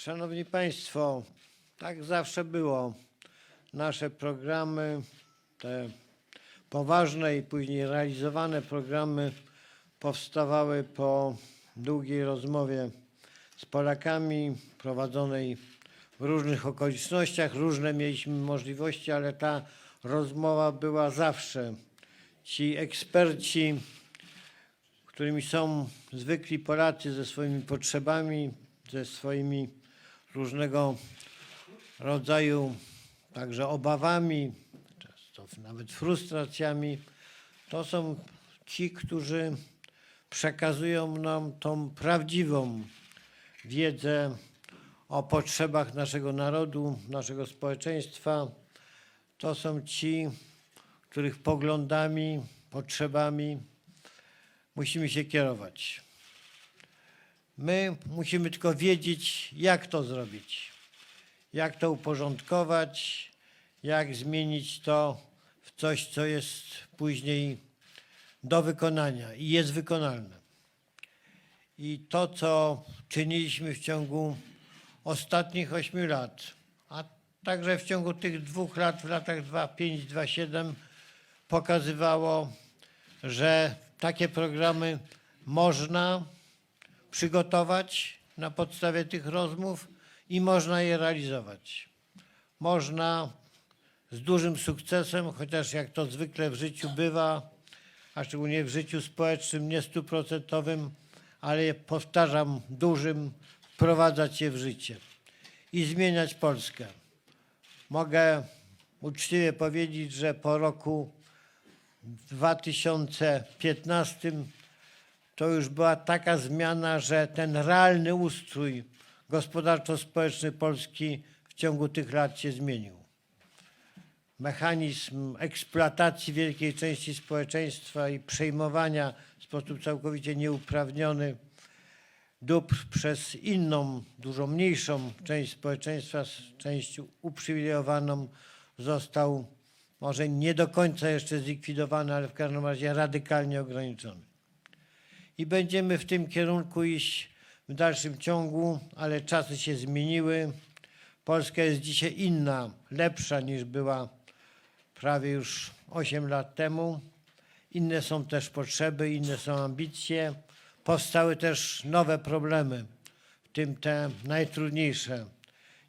Szanowni Państwo, tak zawsze było. Nasze programy, te poważne i później realizowane programy powstawały po długiej rozmowie z Polakami prowadzonej w różnych okolicznościach. Różne mieliśmy możliwości, ale ta rozmowa była zawsze. Ci eksperci, którymi są zwykli Polacy ze swoimi potrzebami, ze swoimi różnego rodzaju także obawami, często nawet frustracjami, to są ci, którzy przekazują nam tą prawdziwą wiedzę o potrzebach naszego narodu, naszego społeczeństwa. To są ci, których poglądami, potrzebami musimy się kierować. My musimy tylko wiedzieć, jak to zrobić, jak to uporządkować, jak zmienić to w coś, co jest później do wykonania i jest wykonalne. I to, co czyniliśmy w ciągu ostatnich ośmiu lat, a także w ciągu tych dwóch lat, w latach 2005-2007, pokazywało, że takie programy można przygotować na podstawie tych rozmów i można je realizować. Można z dużym sukcesem, chociaż jak to zwykle w życiu bywa, a szczególnie w życiu społecznym nie stuprocentowym, ale powtarzam, dużym, wprowadzać je w życie i zmieniać Polskę. Mogę uczciwie powiedzieć, że po roku 2015 to już była taka zmiana, że ten realny ustrój gospodarczo-społeczny Polski w ciągu tych lat się zmienił. Mechanizm eksploatacji wielkiej części społeczeństwa i przejmowania w sposób całkowicie nieuprawniony dóbr przez inną, dużo mniejszą część społeczeństwa, część uprzywilejowaną, został może nie do końca jeszcze zlikwidowany, ale w każdym razie radykalnie ograniczony. I będziemy w tym kierunku iść w dalszym ciągu, ale czasy się zmieniły. Polska jest dzisiaj inna, lepsza niż była prawie już 8 lat temu. Inne są też potrzeby, inne są ambicje. Powstały też nowe problemy, w tym te najtrudniejsze,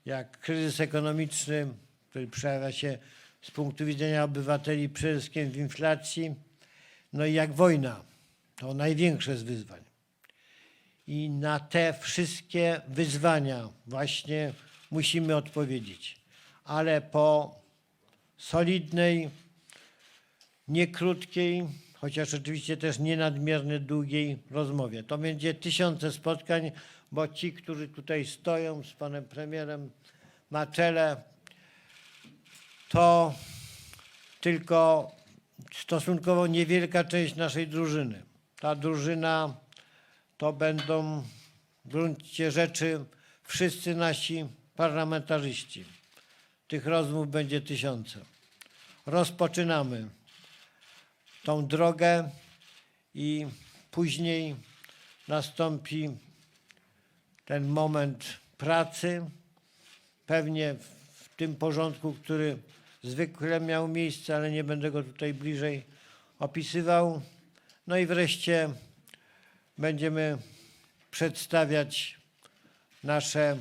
jak kryzys ekonomiczny, który przejawia się z punktu widzenia obywateli przede wszystkim w inflacji, no i jak wojna. To największe z wyzwań. I na te wszystkie wyzwania właśnie musimy odpowiedzieć. Ale po solidnej, nie krótkiej, chociaż oczywiście też nie nadmiernie długiej rozmowie. To będzie tysiące spotkań, bo ci, którzy tutaj stoją z panem premierem na czele, to tylko stosunkowo niewielka część naszej drużyny. Ta drużyna to będą w gruncie rzeczy wszyscy nasi parlamentarzyści. Tych rozmów będzie tysiące. Rozpoczynamy tą drogę i później nastąpi ten moment pracy, pewnie w tym porządku, który zwykle miał miejsce, ale nie będę go tutaj bliżej opisywał. No i wreszcie będziemy przedstawiać nasze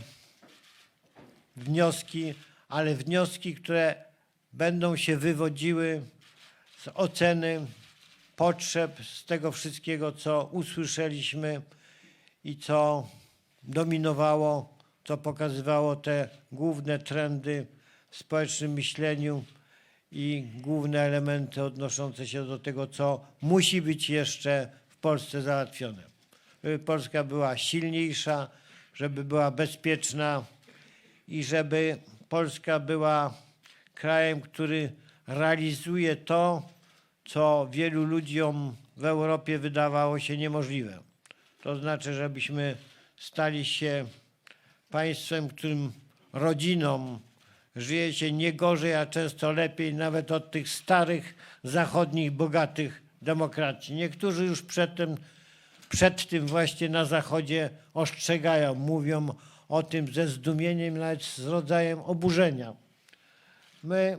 wnioski, ale wnioski, które będą się wywodziły z oceny potrzeb, z tego wszystkiego, co usłyszeliśmy i co dominowało, co pokazywało te główne trendy w społecznym myśleniu i główne elementy odnoszące się do tego, co musi być jeszcze w Polsce załatwione. Żeby Polska była silniejsza, żeby była bezpieczna i żeby Polska była krajem, który realizuje to, co wielu ludziom w Europie wydawało się niemożliwe. To znaczy, żebyśmy stali się państwem, którym rodzinom żyje się nie gorzej, a często lepiej nawet od tych starych, zachodnich, bogatych demokracji. Niektórzy już przed tym, właśnie na Zachodzie ostrzegają, mówią o tym ze zdumieniem, nawet z rodzajem oburzenia. My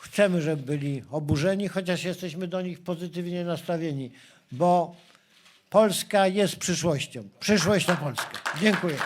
chcemy, żeby byli oburzeni, chociaż jesteśmy do nich pozytywnie nastawieni, bo Polska jest przyszłością. Przyszłość to Polska. Dziękuję.